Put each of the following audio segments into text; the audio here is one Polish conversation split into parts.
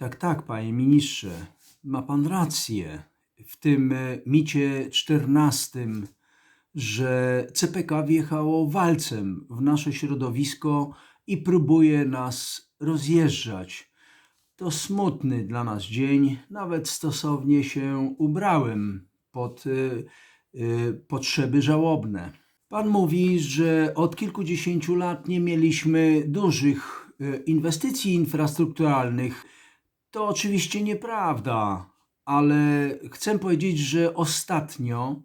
Tak, tak, panie ministrze, ma pan rację. W tym e, micie czternastym, że CPK wjechało walcem w nasze środowisko i próbuje nas rozjeżdżać. To smutny dla nas dzień, nawet stosownie się ubrałem pod y, y, potrzeby żałobne. Pan mówi, że od kilkudziesięciu lat nie mieliśmy dużych y, inwestycji infrastrukturalnych. To oczywiście nieprawda, ale chcę powiedzieć, że ostatnio,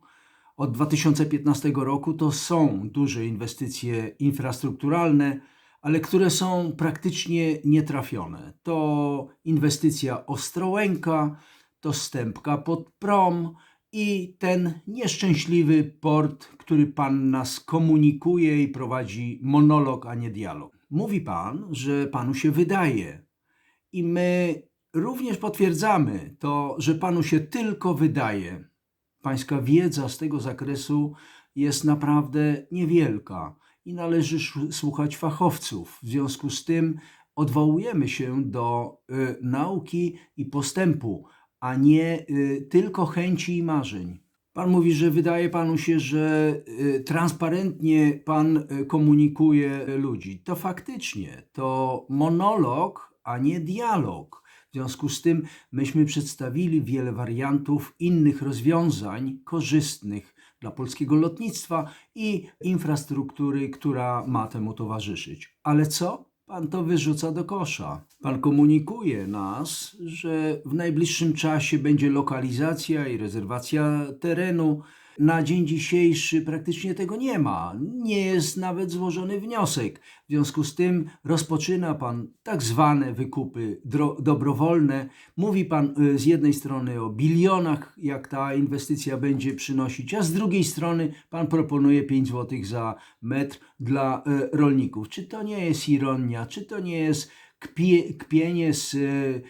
od 2015 roku, to są duże inwestycje infrastrukturalne, ale które są praktycznie nietrafione. To inwestycja Ostrołęka, to stępka pod prom i ten nieszczęśliwy port, który pan nas komunikuje i prowadzi monolog, a nie dialog. Mówi pan, że panu się wydaje. I my również potwierdzamy to, że panu się tylko wydaje. Pańska wiedza z tego zakresu jest naprawdę niewielka i należy słuchać fachowców. W związku z tym odwołujemy się do y, nauki i postępu, a nie y, tylko chęci i marzeń. Pan mówi, że wydaje panu się, że y, transparentnie pan y, komunikuje y, ludzi. To faktycznie to monolog, a nie dialog. W związku z tym myśmy przedstawili wiele wariantów innych rozwiązań korzystnych dla polskiego lotnictwa i infrastruktury, która ma temu towarzyszyć. Ale co? Pan to wyrzuca do kosza. Pan komunikuje nas, że w najbliższym czasie będzie lokalizacja i rezerwacja terenu. Na dzień dzisiejszy praktycznie tego nie ma. Nie jest nawet złożony wniosek. W związku z tym rozpoczyna pan tak zwane wykupy dobrowolne. Mówi pan y, z jednej strony o bilionach, jak ta inwestycja będzie przynosić, a z drugiej strony pan proponuje 5 zł za metr dla y, rolników. Czy to nie jest ironia? Czy to nie jest kpie, kpienie z y,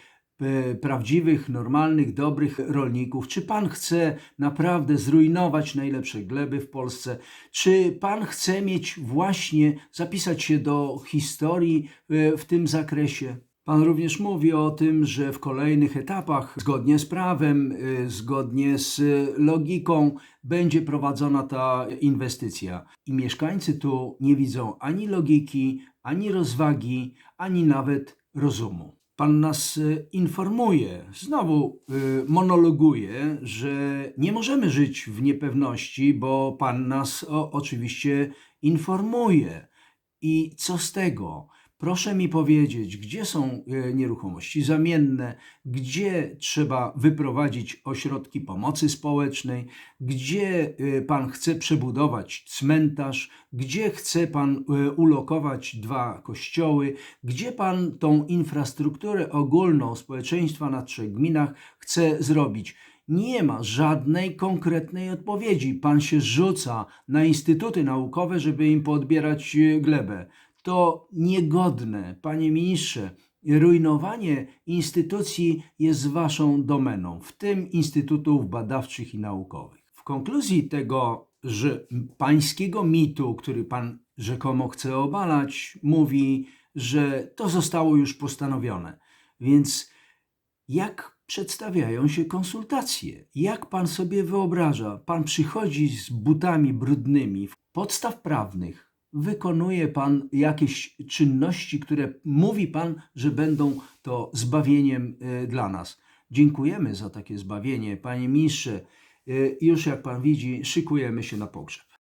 prawdziwych, normalnych, dobrych rolników? Czy pan chce naprawdę zrujnować najlepsze gleby w Polsce? Czy pan chce mieć właśnie, zapisać się do historii e, w tym zakresie? Pan również mówi o tym, że w kolejnych etapach, zgodnie z prawem, e, zgodnie z e, logiką, będzie prowadzona ta inwestycja. I mieszkańcy tu nie widzą ani logiki, ani rozwagi, ani nawet rozumu. Pan nas y, informuje, znowu y, monologuje, że nie możemy żyć w niepewności, bo Pan nas o, oczywiście informuje. I co z tego? Proszę mi powiedzieć, gdzie są y, nieruchomości zamienne, gdzie trzeba wyprowadzić ośrodki pomocy społecznej, gdzie y, pan chce przebudować cmentarz, gdzie chce pan y, ulokować dwa kościoły, gdzie pan tą infrastrukturę ogólną społeczeństwa na trzech gminach chce zrobić. Nie ma żadnej konkretnej odpowiedzi. Pan się rzuca na instytuty naukowe, żeby im podbierać y, glebę. To niegodne, panie ministrze. Rujnowanie instytucji jest waszą domeną, w tym instytutów badawczych i naukowych. W konkluzji tego, że pańskiego mitu, który pan rzekomo chce obalać, mówi, że to zostało już postanowione. Więc jak przedstawiają się konsultacje? Jak pan sobie wyobraża? Pan przychodzi z butami brudnymi, podstaw prawnych, wykonuje pan jakieś czynności, które mówi pan, że będą to zbawieniem y, dla nas. Dziękujemy za takie zbawienie, panie ministrze. Y, Już jak pan widzi, szykujemy się na pogrzeb.